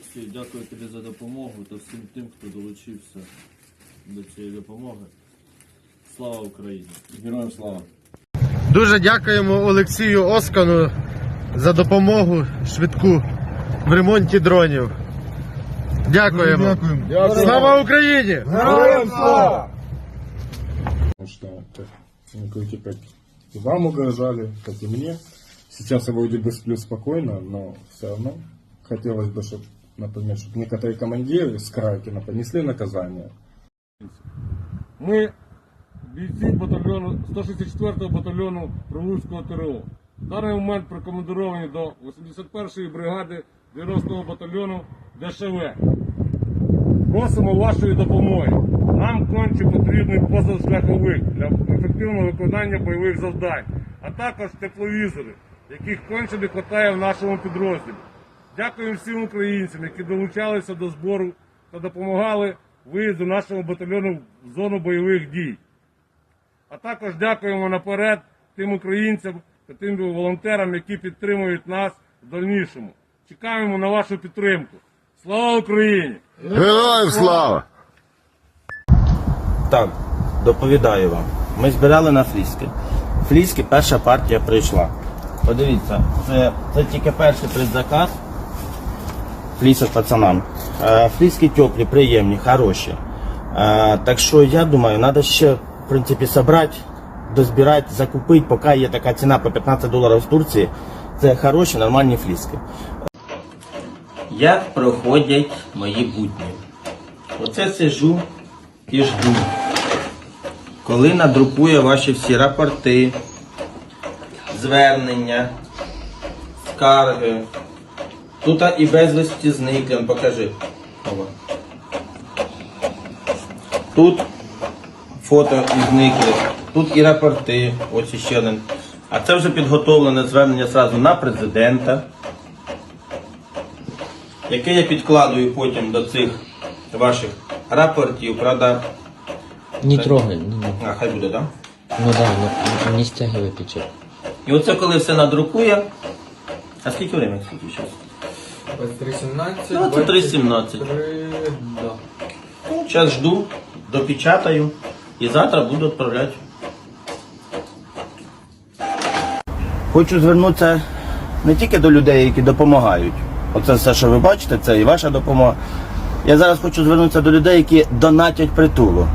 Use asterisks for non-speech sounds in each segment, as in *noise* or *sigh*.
Олексій, дякую тобі за допомогу та всім тим, хто долучився до цієї допомоги. Слава Україні! Героям слава. Дуже дякуємо Олексію Оскану за допомогу швидку в ремонті дронів. Дякуємо. Слава Україні! Героям слава! Потому что как, ну, как, как и вам угрожали, как и мне. Сейчас я вроде бы сплю спокойно, но все равно хотелось бы, чтобы, например, чтобы некоторые командиры с Кракена понесли наказание. Ми бійці батальйону 164-го батальйону Прилуцького ТРО. В даний момент прикомандировані до 81-ї бригади 90-го батальйону ДШВ. Просимо вашої допомоги. Нам конче потрібний позашляховик для ефективного виконання бойових завдань, а також тепловізори, яких конче не вистачає в нашому підрозділі. Дякуємо всім українцям, які долучалися до збору та допомагали виїзду нашого батальйону в зону бойових дій. А також дякуємо наперед тим українцям та тим волонтерам, які підтримують нас в дальнішому. Чекаємо на вашу підтримку. Слава Україні! Героям слава! Так, доповідаю вам. Ми збирали на фліски. Фліски перша партія прийшла. Подивіться, це, це тільки перший предзаказ. Флісок пацанам. Е, фліски теплі, приємні, хороші. Е, так що я думаю, треба ще в принципі зібрати, дозбирати, закупити, поки є така ціна по 15 доларів з Турції. Це хороші, нормальні фліски. Як проходять мої будні? Оце сижу і жду. Коли надрукує ваші всі рапорти, звернення, скарги. Тут і безвісті зниклим, покажи. Тут фото і зниклих, тут і рапорти, ось іще один. А це вже підготовлене звернення зразу на президента, яке я підкладую потім до цих ваших рапортів, правда, Не трогай, не, не. а, хай буде, так? ну да, ну, не стягивай печать. І оце коли все надрукує. А скільки времени скільки зараз? 23.17. Ну, це 3.17. 3, да. Ну, Зараз жду, допечатаю і завтра буду відправляти. Хочу звернутися не тільки до людей, які допомагають. Оце все, що ви бачите, це і ваша допомога. Я зараз хочу звернутися до людей, які донатять притулу.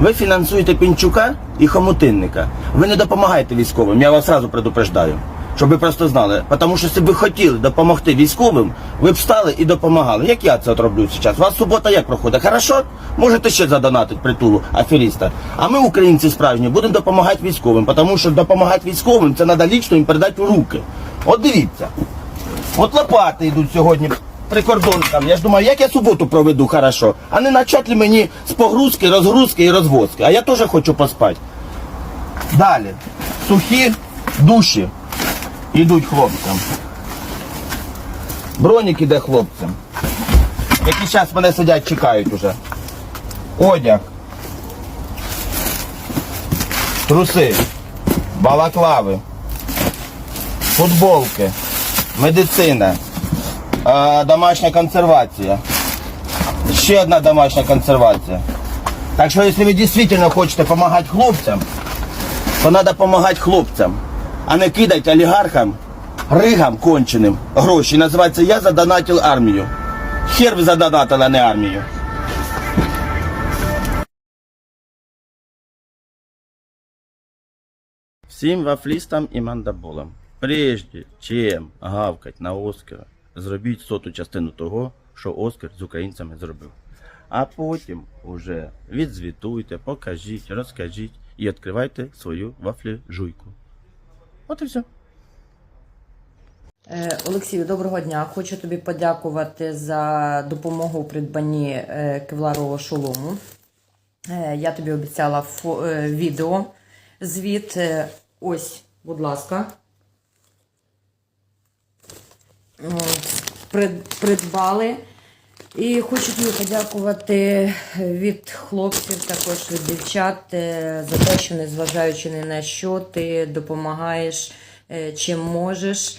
Ви фінансуєте Пінчука і Хомутинника. Ви не допомагаєте військовим, я вас одразу предупреждаю. Щоб ви просто знали. Тому що якщо б ви хотіли допомогти військовим, ви б стали і допомагали. Як я це роблю зараз? У вас субота як проходить? Хорошо? Можете ще задонатити притулу аферіста. А ми, українці справжні, будемо допомагати військовим, тому що допомагати військовим це треба лічно їм передати у руки. От дивіться. От лопати йдуть сьогодні прикордонкам. Я ж думаю, як я суботу проведу хорошо, а не начать мені з погрузки, розгрузки і розвозки. А я теж хочу поспати. Далі. Сухі душі йдуть хлопцям. Бронік іде хлопцям. Які зараз мене сидять, чекають уже. Одяг. Труси. Балаклави. Футболки. Медицина. Домашня консервація. Ще одна домашня консервація. Так що, якщо ви дійсно хочете допомагати хлопцям, то треба допомагати хлопцям, а не кидати олігархам, ригам конченим гроші. Називається Я задонатив армію. Хер ви задонатили, а не армію. Всім вафлістам і мандаболам. Прежде чим гавкать на Оскара, зробіть соту частину того, що Оскар з українцями зробив. А потім уже відзвітуйте, покажіть, розкажіть і відкривайте свою вафлі жуйку. От і все. Е, Олексію, доброго дня. Хочу тобі подякувати за допомогу у придбанні е, кевларового шолому. Е, Я тобі обіцяла відео звіт. Ось, будь ласка. Придбали. І хочу тобі подякувати від хлопців, також від дівчат е, за те, що незважаючи ні на що, ти допомагаєш е, чим можеш.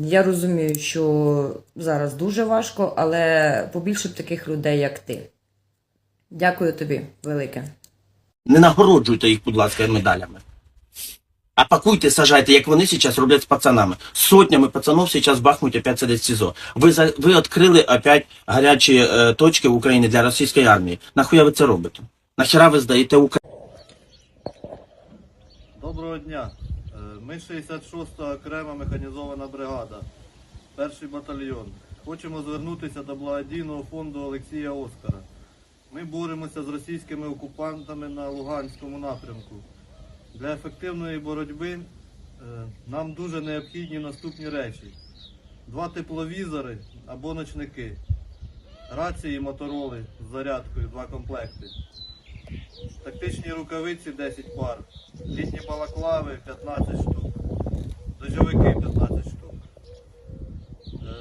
Я розумію, що зараз дуже важко, але побільше б таких людей, як ти. Дякую тобі, велике. Не нагороджуйте їх, будь ласка, медалями. А пакуйте, сажайте, як вони зараз роблять з пацанами. Сотнями пацанов зараз Бахмут опять сидять в СІЗО. Ви, за, ви відкрили опять гарячі е, точки в Україні для російської армії. Нахуя ви це робите? Нахера ви здаєте Україну? Доброго дня. Е, Ми 66-та окрема механізована бригада, перший батальйон. Хочемо звернутися до благодійного фонду Олексія Оскара. Ми боремося з російськими окупантами на Луганському напрямку. Для ефективної боротьби е, нам дуже необхідні наступні речі: два тепловізори або ночники, рації мотороли з зарядкою, два комплекти. Тактичні рукавиці 10 пар, літні балаклави 15 штук, дожовики 15 штук. Е,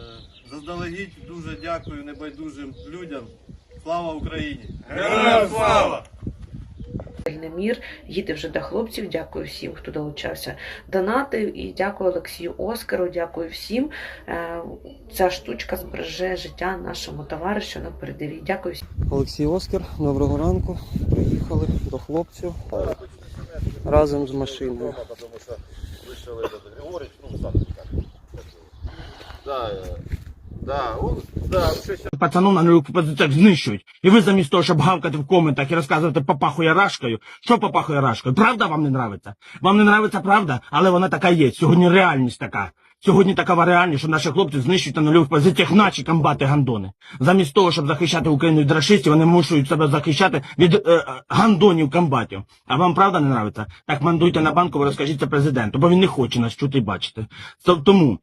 Заздалегідь дуже дякую небайдужим людям. Слава Україні! Героям слава! Вільний мір, їде вже до хлопців. Дякую всім, хто долучався донатив. І дякую Олексію Оскару, дякую всім. Е, Ця штучка збереже життя нашому товаришу на передовій. Дякую всім. Олексій Оскар, доброго ранку. Приїхали до хлопців разом з машиною. Пацану на нових позиціях знищують. І ви замість того, щоб гавкати в коментах і розказувати папахує рашкою, що папахує рашкою? Правда вам не нравиться? Вам не нравиться правда, але вона така є. Сьогодні реальність така. Сьогодні така реальність, що наші хлопці знищують на нульових позиціях наші комбати гандони. Замість того, щоб захищати Україну від рашистів, вони мушують себе захищати від е, е, гандонів комбатів. А вам правда не нравиться? Так мандуйте на банку, ви розкажіть це президенту, бо він не хоче нас чути і бачити. Тому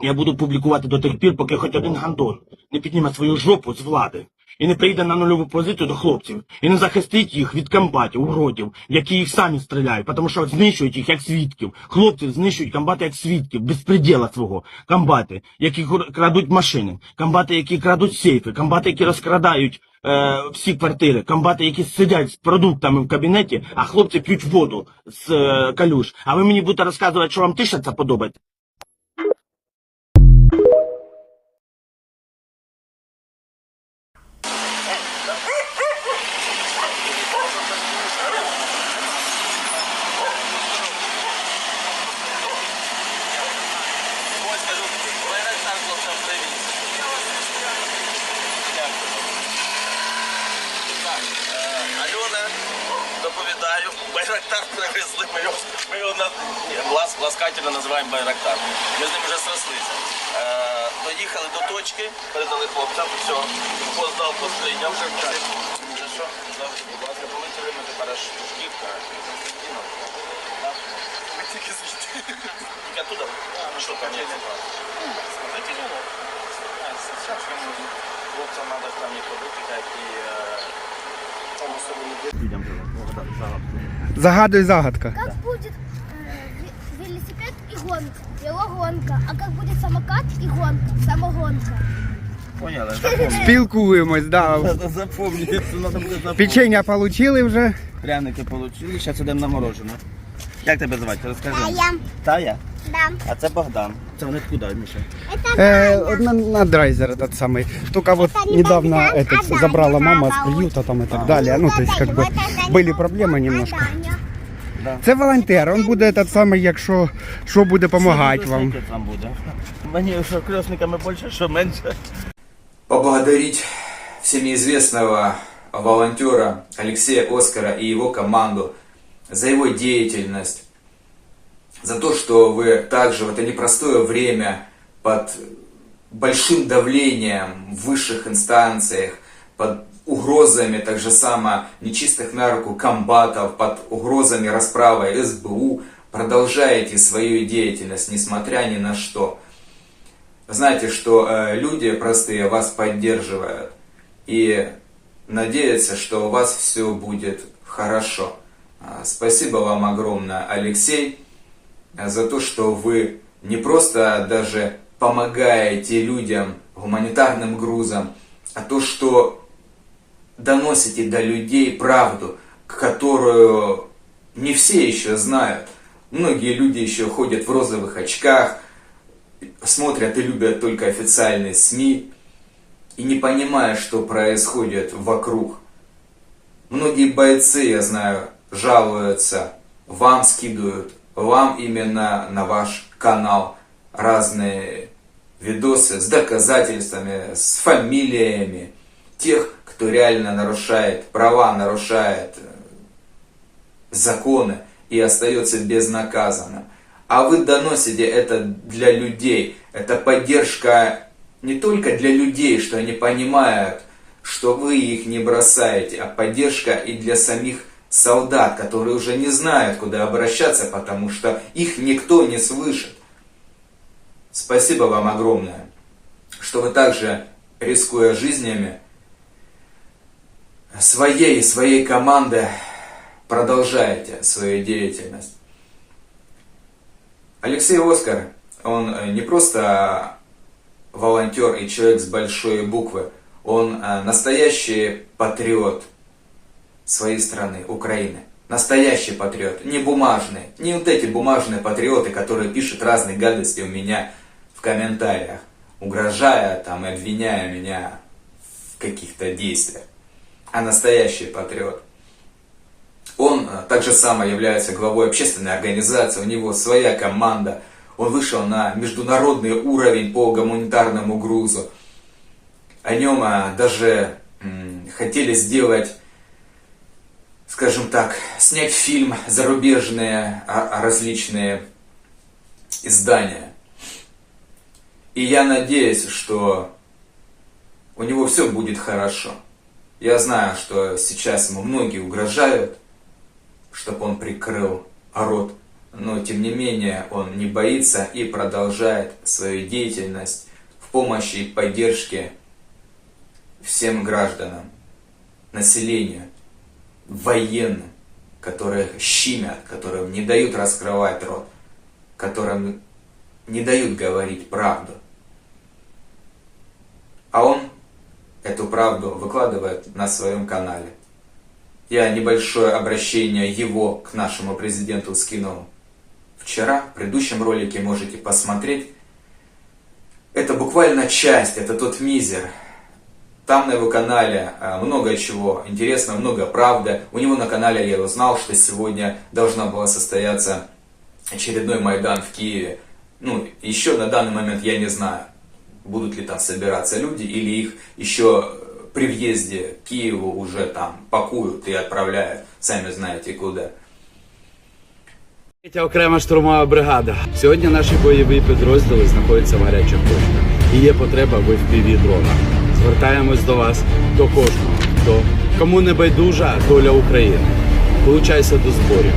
я буду публікувати до тих пір, поки хоч один гандон не підніме свою жопу з влади і не прийде на нульову позицію до хлопців і не захистить їх від комбатів, уродів, які їх самі стріляють, тому що знищують їх як свідків. Хлопців знищують комбати як свідків, безпреділа свого. Комбати, які крадуть машини, комбати, які крадуть сейфи, комбати, які розкрадають. Е, всі квартири, комбати, які сидять з продуктами в кабінеті, а хлопці п'ють воду з е, калюш. А ви мені будете розказувати, що вам тиша це подобається? Доповідаю, Байрактар привезли, ми його, ми його на, лас, ласкательно називаємо Байрактар. Ми з ним вже срослися. Е, доїхали до точки, передали хлопцям, все, поздав, постріляв, що? Завжди, будь ласка, полетіли ми тепер аж шківка. Ми тільки звідти. Тільки оттуда? Ну що, там є? Хлопцям треба там і ходити, як і... е, Загадуй загадка. Как будет э, ве- велосипед и гонка? Велогонка. А как будет самокат и гонка? Самогонка. Поняли? *laughs* Спілкуємось, да. *laughs* Запомнити, це треба буде запомнити. Печення отримали вже. Пряники отримали, зараз йдемо на мороженое. Як тебе звати? Розкажи. Тая. Тая? Да. А це Богдан. Це вони откуда, Міша? Это Э, на, на драйзер этот самый. Только вот Это не недавно Богдан, этот, а Даня забрала мама с зовут. приюта там и так далее. Ну, то есть, как бы, были проблемы немножко. Да. Це волонтер, він буде этот самий, якщо що буде допомагати вам. Скільки там буде? Мені що кресниками більше, що менше. поблагодарить всеми известного волонтера Алексея Оскара и его команду за его деятельность, за то, что вы также в это непростое время под большим давлением в высших инстанциях, под угрозами так же само нечистых на руку комбатов, под угрозами расправы СБУ продолжаете свою деятельность, несмотря ни на что. Знаете, что э, люди простые вас поддерживают и надеются, что у вас все будет хорошо. А, Спасибо вам огромное, Алексей, за то, что вы не просто даже помогаете людям гуманитарным грузом, а то, что доносите до людей правду, которую не все еще знают. Многие люди еще ходят в розовых очках, смотрят и любят только официальные СМИ и не понимая, что происходит вокруг. Многие бойцы, я знаю, жалуются, вам скидывают, вам именно на ваш канал разные видосы с доказательствами, с фамилиями тех, кто реально нарушает права, нарушает э, законы и остается безнаказанным. А вы доносите это для людей. Это поддержка не только для людей, что они понимают, что вы их не бросаете, а поддержка и для самих солдат, которые уже не знают, куда обращаться, потому что их никто не слышит. Спасибо вам огромное, что вы также, рискуя жизнями, своей своей команды продолжаете свою деятельность. Алексей Оскар, он э, не просто волонтер и человек с большой буквы, он э, настоящий патриот своей страны, Украины. Настоящий патриот, не бумажный, не вот эти бумажные патриоты, которые пишут разные гадости у меня в комментариях, угрожая там и обвиняя меня в каких-то действиях, а настоящий патриот. Он э, также само является главой общественной организации, у него своя команда, он вышел на международный уровень по гуманитарному грузу. О нем а, даже хотели сделать, скажем так, снять фильм зарубежные а, а, различные издания. И я надеюсь, что у него все будет хорошо. Я знаю, что сейчас ему многие угрожают, чтобы он прикрыл рот но тем не менее он не боится и продолжает свою деятельность в помощи и поддержке всем гражданам, населению, военным, которых щемят, которым не дают раскрывать рот, которым не дают говорить правду. А он эту правду выкладывает на своем канале. Я небольшое обращение его к нашему президенту скинул вчера, в предыдущем ролике можете посмотреть. Это буквально часть, это тот мизер. Там на его канале э, много чего интересного, много правды. У него на канале я узнал, что сегодня должна была состояться очередной Майдан в Киеве. Ну, еще на данный момент я не знаю, будут ли там собираться люди, или их еще при въезде к Киеву уже там пакуют и отправляют, сами знаете куда. Третя окрема штурмова бригада. Сьогодні наші бойові підрозділи знаходяться в гарячих точках і є потреба в fpv дронах. Звертаємось до вас, до кожного, хто кому не байдужа доля України. Долучайся до зборів.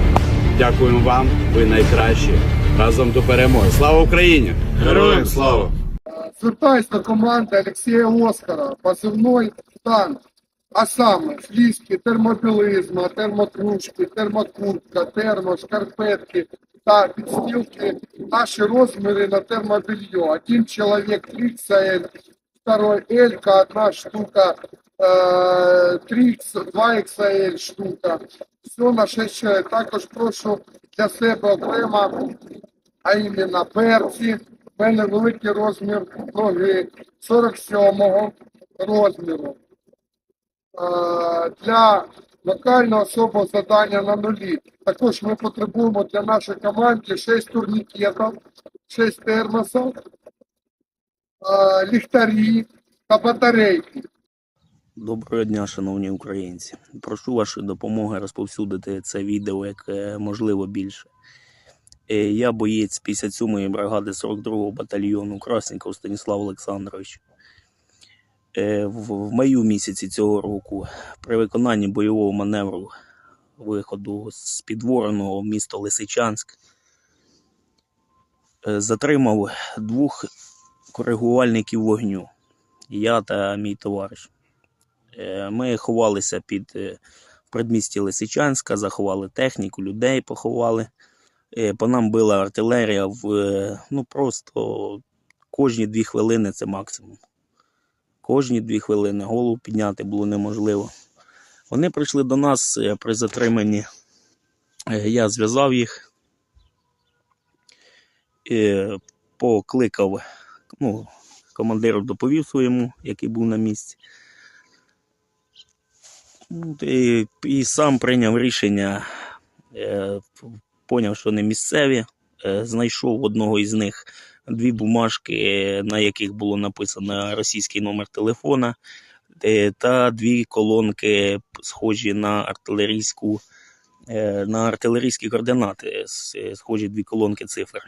Дякуємо вам, ви найкращі. Разом до перемоги. Слава Україні! Героям слава! Звертаюсь до команди Олексія Оскара, позивной танк. А саме фліски, термобілизма, термотрушки, термокуртка, термо, шкарпетки та підстілки. Наші розміри на термобілье. Один чоловік 3XL, второй L, одна штука, э, 3X, 2XL штука. Все на 6 чоловік. Також прошу для себе окремо, а іменно перці. У мене великий розмір ноги 47-го розміру. Е, для локального особого завдання на нулі. Також ми потребуємо для нашої команди 6 турнікетів, 6 термосів, е, ліхтарі та батарейки. Доброго дня, шановні українці. Прошу вашої допомоги розповсюдити це відео як е, можливо більше. Е, Я боєць 57-ї бригади 42-го батальйону Красніков Станіслав Олександрович. Е, В маю місяці цього року при виконанні бойового маневру виходу з підвореного в місто Лисичанськ е, затримав двох коригувальників вогню. Я та мій товариш. Ми ховалися під в предмісті Лисичанська, заховали техніку, людей поховали. Е, По нам била артилерія в е, ну просто кожні дві хвилини це максимум. Кожні дві хвилини голову підняти було неможливо. Вони прийшли до нас е, при затриманні. Е, Я зв'язав їх. Е, покликав, ну, командир доповів своєму, який був на місці. І, і сам прийняв рішення, е, поняв, що не місцеві. Е, знайшов одного із них дві бумажки, на яких було написано російський номер телефона, е, та дві колонки, схожі на артилерійську, е, на артилерійські координати, схожі дві колонки цифр.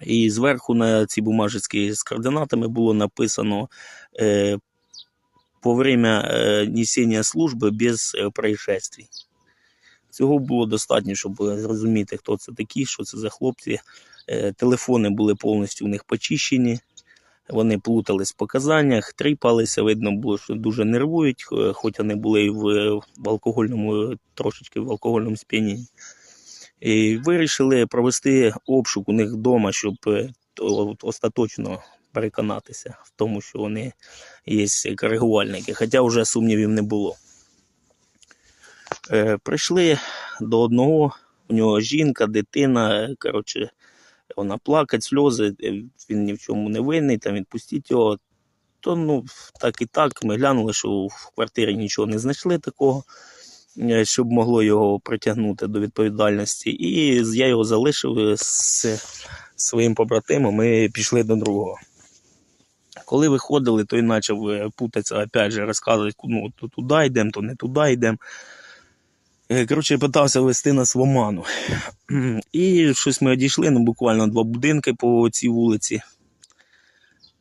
І зверху на ці бумажечки з координатами було написано е, по время е, несення служби без е, происшествий. Цього було достатньо, щоб зрозуміти, хто це такі, що це за хлопці. Е, Телефони були повністю у них почищені. Вони плутались в показаннях, тріпалися, видно було, що дуже нервують, хоч вони були в, в алкогольному, трошечки в алкогольному сп'янінні. І вирішили провести обшук у них вдома, щоб е, остаточно переконатися в тому, що вони є коригувальники, хоча вже сумнівів не було. Е, прийшли до одного, у нього жінка, дитина, е, коротше, вона плакать, сльози, е, він ні в чому не винний, там відпустіть його. То ну, так і так, ми глянули, що в квартирі нічого не знайшли такого, щоб могло його притягнути до відповідальності. І я його залишив з своїм побратимом і пішли до другого. Коли виходили, то він почав путатися, опять же, розказувати, ну, то туди йдемо, то не туди йдемо. Е, Коротше, питався вести нас в оману. І щось ми одійшли, ну буквально два будинки по цій вулиці.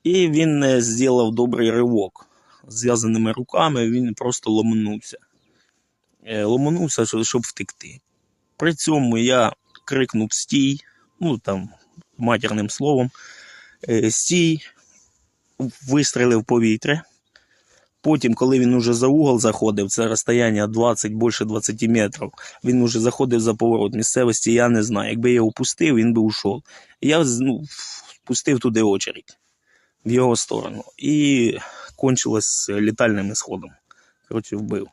І він е, зробив добрий ривок. Зв'язаними руками він просто ломанувся. Е, Ломанувся, щоб- втекти. При цьому я крикнув стій, ну там матірним словом. Стій, вистрілив в повітря. Потім, коли він уже за угол заходив, це розстояння 20, більше 20 метрів, він уже заходив за поворот місцевості, я не знаю. Якби я його пустив, він би ушов. Я ну, пустив туди очередь в його сторону. І кончилось літальним ісходом. Коротше, вбив.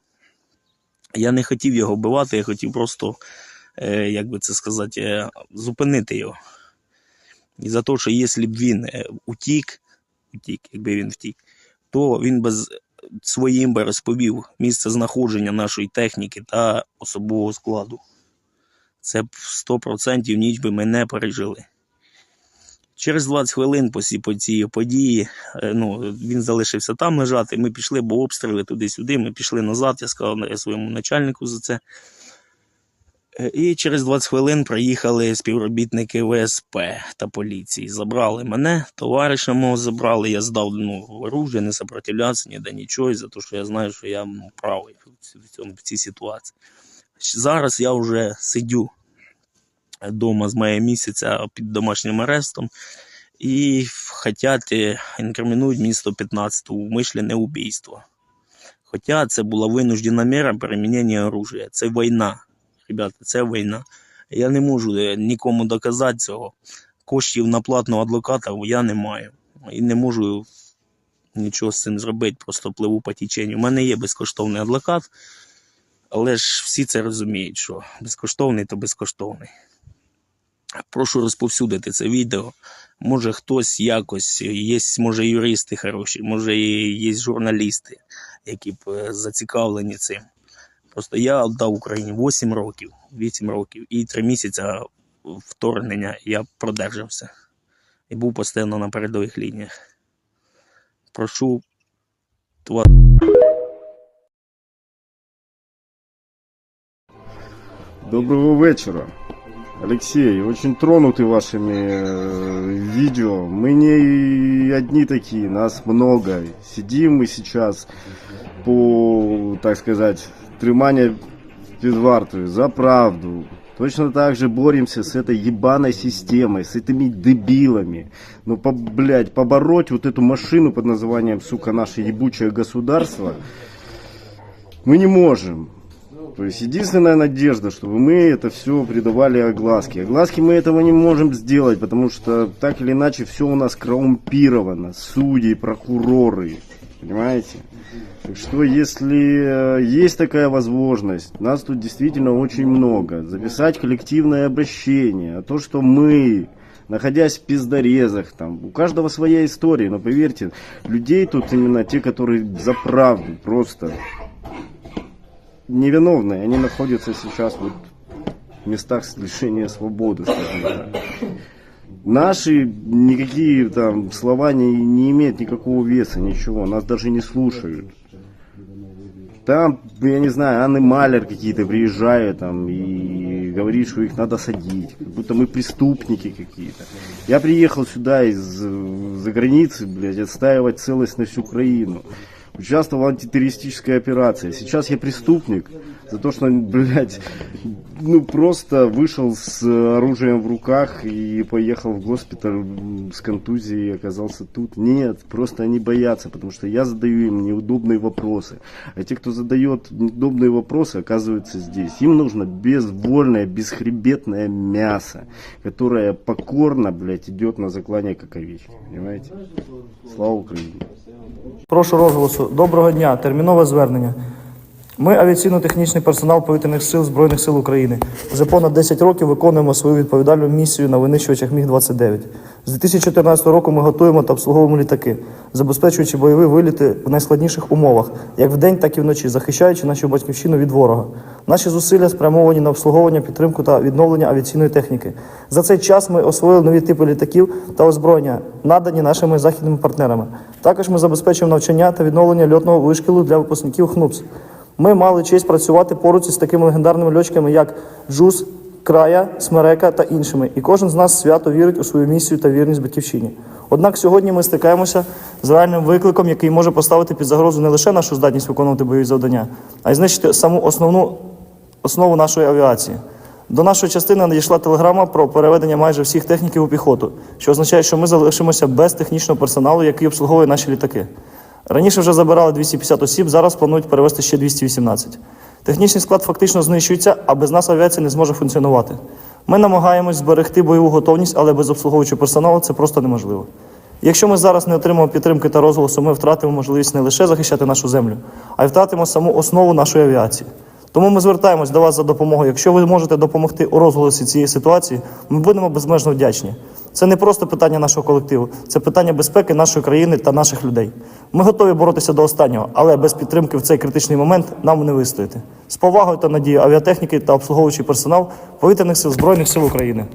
Я не хотів його вбивати, я хотів просто, е, як би це сказати, е, зупинити його. І за те, що якщо б він е, утік, утік, якби він втік, то він би з- своїм би розповів місце знаходження нашої техніки та особового складу. Це б 100% ніч би ми не пережили. Через 20 хвилин по цій, події е, ну, він залишився там лежати. Ми пішли, бо обстріли туди-сюди. Ми пішли назад. Я сказав своєму начальнику за це. Е, І через 20 хвилин приїхали співробітники ВСП та поліції. Забрали мене, товариша мого забрали. Я здав ну, оружие, не сопротивлятися, ніде нічого, за те, що я знаю, що я ну, правий в цьому в цій ситуації. Зараз я вже сидю вдома з мая місяця під домашнім арестом. І хотять е, інкримінують мені 115 умишлене убійство. Хоча це була винуждена мера перемінення оружия. Це війна. Ребята, це війна. Я не можу е, нікому доказати цього. Коштів на платного адвоката я не маю. І не можу нічого з цим зробити, просто пливу по теченню. У мене є безкоштовний адвокат, але ж всі це розуміють, що безкоштовний то безкоштовний. Прошу розповсюдити це відео. Може хтось якось, є, може юристи хороші, може є журналісти, які б е, зацікавлені цим. Просто я віддав Україні 8 років, 8 років і 3 місяці вторгнення я продержався. І був постійно на передових лініях. Прошу вас. Доброго вечера. Алексей, очень тронуты вашими э, видео. Мы не одни такие, нас много. Сидим мы сейчас по, так сказать, тримання під вартою за правду. Точно так же боремся с этой ебаной системой, с этими дебилами. Ну, по, блядь, побороть вот эту машину под названием, сука, наше ебучее государство мы не можем. То есть единственная надежда, чтобы мы это все придавали огласке. Огласки мы этого не можем сделать, потому что так или иначе все у нас коррумпировано. Судьи, прокуроры. Понимаете? Так что если э, есть такая возможность, нас тут действительно очень много, записать коллективное обращение, а то, что мы находясь в пиздорезах, там, у каждого своя история, но поверьте, людей тут именно те, которые за правду просто невиновные, они находятся сейчас вот в местах лишения свободы, скажем так. Наши никакие там слова не, не имеют никакого веса, ничего, нас даже не слушают. Там, я не знаю, Анны Малер какие-то приезжают там и говорит, что их надо садить, как будто мы преступники какие-то. Я приехал сюда из э, за границы, блядь, отстаивать целостность Украины. Участвовал в антитеррористической операции. Сейчас я преступник за то, что, блядь, ну просто вышел с оружием в руках и поехал в госпиталь с контузией и оказался тут. Нет, просто они боятся, потому что я задаю им неудобные вопросы. А те, кто задает неудобные вопросы, оказываются здесь. Им нужно безвольное, бесхребетное мясо, которое покорно, блядь, идет на заклание как овечки. Понимаете? Слава Украине! Прошу розголосу. Доброго дня. Термінове звернення. Ми авіаційно-технічний персонал повітряних сил Збройних сил України. Вже понад 10 років виконуємо свою відповідальну місію на винищувачах Міг-29. З 2014 року ми готуємо та обслуговуємо літаки, забезпечуючи бойові виліти в найскладніших умовах, як вдень, так і вночі, захищаючи нашу батьківщину від ворога. Наші зусилля спрямовані на обслуговування, підтримку та відновлення авіаційної техніки. За цей час ми освоїли нові типи літаків та озброєння, надані нашими західними партнерами. Також ми забезпечуємо навчання та відновлення льотного вишкілу для випускників ХНУПС. Ми мали честь працювати поруч із такими легендарними льотчиками, як Джус, Края, Смерека та іншими. І кожен з нас свято вірить у свою місію та вірність батьківщині. Однак сьогодні ми стикаємося з реальним викликом, який може поставити під загрозу не лише нашу здатність виконувати бойові завдання, а й знищити саму основну основу нашої авіації. До нашої частини надійшла телеграма про переведення майже всіх техніків у піхоту, що означає, що ми залишимося без технічного персоналу, який обслуговує наші літаки. Раніше вже забирали 250 осіб, зараз планують перевести ще 218. Технічний склад фактично знищується, а без нас авіація не зможе функціонувати. Ми намагаємось зберегти бойову готовність, але без обслуговуючого персоналу це просто неможливо. Якщо ми зараз не отримаємо підтримки та розголосу, ми втратимо можливість не лише захищати нашу землю, а й втратимо саму основу нашої авіації. Тому ми звертаємось до вас за допомогою. Якщо ви можете допомогти у розголосі цієї ситуації, ми будемо безмежно вдячні. Це не просто питання нашого колективу, це питання безпеки нашої країни та наших людей. Ми готові боротися до останнього, але без підтримки в цей критичний момент нам не вистояти. З повагою та надією авіатехніки та обслуговуючий персонал повітряних сил Збройних сил України.